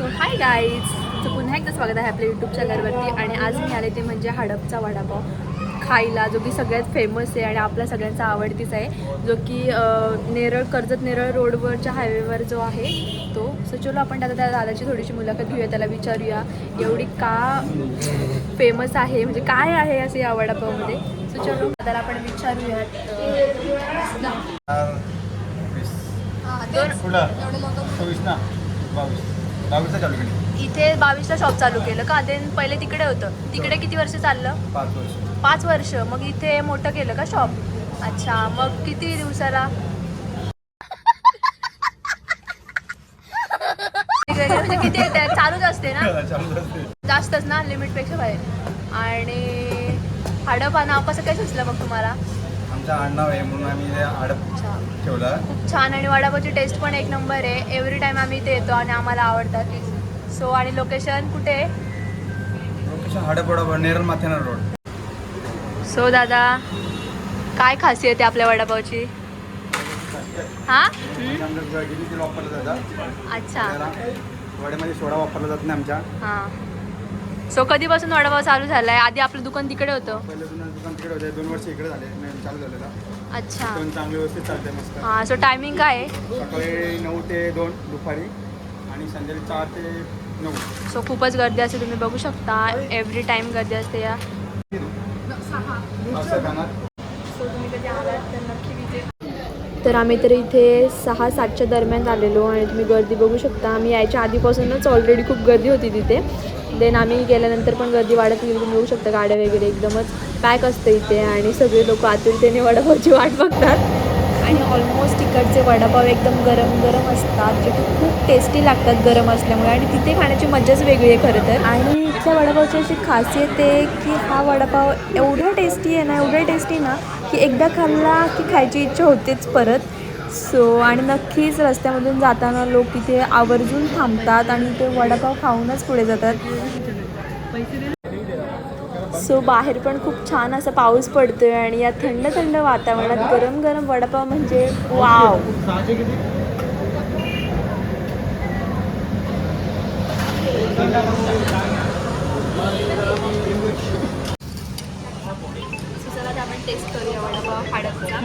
So hi guys तर पुन्हा एकदा स्वागत आहे आपल्या यूट्यूब चॅनलवरती आणि आज मी आले ते म्हणजे हडपचा वडापाव खायला जो की सगळ्यात फेमस आहे आणि आपल्या सगळ्यांचा आवडतीच आहे जो की नेरळ कर्जत नेरळ रोडवरच्या हायवेवर जो आहे तो. सो चलो आपण आता त्या दादाची थोडीशी मुलाखत घेऊया त्याला विचारूया एवढी का फेमस आहे म्हणजे काय आहे असं या वडापावमध्ये? सो चलो दादाला आपण विचारूया. दोन बावीस. इथे बावीसला शॉप चालू केलं. का ते पहिले तिकडे होतं. तिकडे किती वर्ष चाललं? पाच वर्ष. मग इथे मोठं केलं का शॉप अच्छा. मग किती दिवसाला? म्हणजे किती येते चालूच असते ना? असते. जास्तच ना? लिमिटपेक्षा बाहेर. आणि हडप नाव कसं काय सुचलं मग तुम्हाला? आमचं आडनाव आहे म्हणून आम्ही इथे आडप ठेवला खूप छान आणि वडापावची टेस्ट पण एक नंबर आहे एव्हरी टाइम आम्ही इथे येतो आणि आम्हाला आवडतात सो आणि लोकेशन कुठे आहे location Hadapvada Neral Matheran road so दादा काय खासियत आहे आपल्या वडापावची हा अच्छा त्याला वड्यामध्ये सोडा वापरला जात नाही आमच्या हा सो कधीपासून वडापाव चालू झालाय? आधी आपलं दुकान तिकडे होतं. पहिलं जुनं दुकान तिकडे होते. दोन वर्ष इकडे झाले. नवीन चालू झालेला. अच्छा. दोन चांगले व्यवस्थित चालते मस्त. हा सो टायमिंग काय आहे? सकाळी नऊ ते दोन दुपारी आणि संध्याकाळी चार ते नऊ. सो खूपच गर्दी असते. तुम्ही बघू शकता. एव्हरी टाइम गर्दी असते या. असं खाणार सो तुम्ही कधी आलात तर नक्की तर आम्ही तर इथे सहा सातच्या दरम्यान आलेलो आणि तुम्ही गर्दी बघू शकता. आम्ही यायच्या आधीपासूनच ऑलरेडी खूप गर्दी होती तिथे. देन आम्ही गेल्यानंतर पण गर्दी वाढत गेली तुम्ही बघू शकता गाड्या वगैरे एकदमच पॅक असते इथे आणि सगळे लोक आतुरतेने वडापावची वाट बघतात. आणि ऑलमोस्ट इकडचे वडापाव एकदम गरम गरम असतात जे की खूप टेस्टी लागतात गरम असल्यामुळे. आणि तिथे खाण्याची मजाच वेगळी आहे खरं तर. आणि इथल्या वडापावची अशी खासियत आहे की हा वडापाव एवढा टेस्टी आहे ना एवढा टेस्टी ना की एकदा खाल्ला की खायची इच्छा होतेच परत. सो आणि नक्कीच रस्त्यामधून जाताना लोक इथे आवर्जून थांबतात आणि ते वडापाव खाऊनच पुढे जातात. सो बाहेर पण खूप छान असा पाऊस पडतोय आणि या थंड थंड वातावरणात गरम गरम वडापाव म्हणजे वाव. चला तर आपण टेस्ट करूया वडापाव हाडपचा.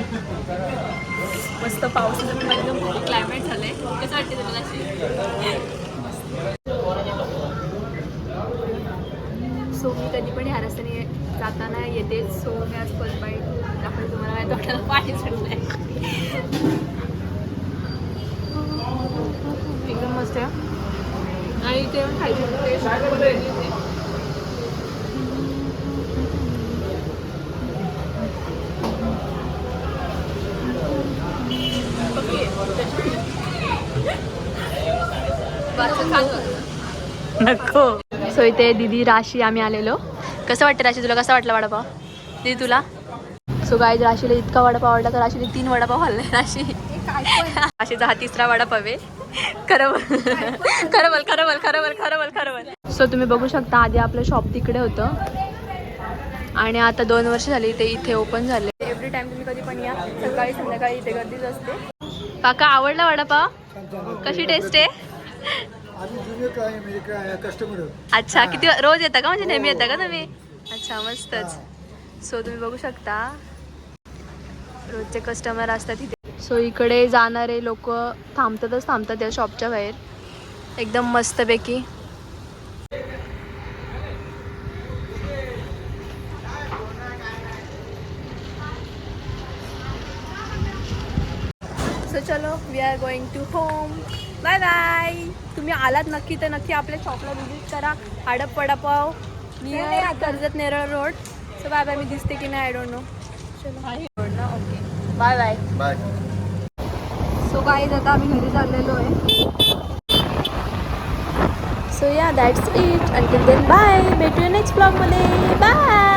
मस्त पाऊस एकदम क्लायमेट झालंय. कसं वाटते तुम्हाला सो मी कधी पण ह्या रस्त्याने जाताना येते सो मी आज फर्स्ट बाईट आपण तुम्हाला माझ्या तोंडाला पाणी सुटलंय एकदम मस्त आहे. आणि ते येऊन टेस्ट पण वेगळीच आहे. ओके. बारचं खात होतं. नको. सो इथे दिदी राशी आम्ही आलेलो. कसं वाटतं राशी? तुला कसा वाटला वडापाव? दिदी तुला? सो गाय राशीला इतका वडापाव आवडला तर राशीने तीन वडापाव खाल्ले. राशी. राशीचा हा तिसरा वडापाव आहे. खरं खरं बोल खरं बोल खरं बोल खरं बोल खरं बोल. सो तुम्ही बघू शकता आधी आपलं शॉप तिकडे होतं. आणि आता दोन वर्ष झाली ते इथे ओपन झाले. एव्हरी टाइम तुम्ही कधी पण या सकाळी संध्याकाळी इथे गर्दीच असते. काका आवडला वडापाव? कशी टेस्ट आहे? म्हणजे कस्टमर अच्छा किती रोज येता का? म्हणजे नेहमी येता का तुम्ही? अच्छा मस्तच. सो तुम्ही बघू शकता. रोजचे कस्टमर असतात इथे. सो इकडे जाणारे लोक थांबतातच थांबतात त्या शॉपच्या बाहेर. एकदम मस्तपैकी. सो चलो we are going to home bye bye. तुम्ही आलात नक्की तर नक्की आपल्या शॉपला व्हिजिट करा. Hadap vada pav near Karjat Neral road. So bye bye मी दिसते की नाही आय डोंट नो चलो. रोड ना okay bye bye. Bye. So guys आता आम्ही घरी चाललेलो आहे. सो या that's it until then bye भेटूया नेक्स्ट ब्लॉगमध्ये बाय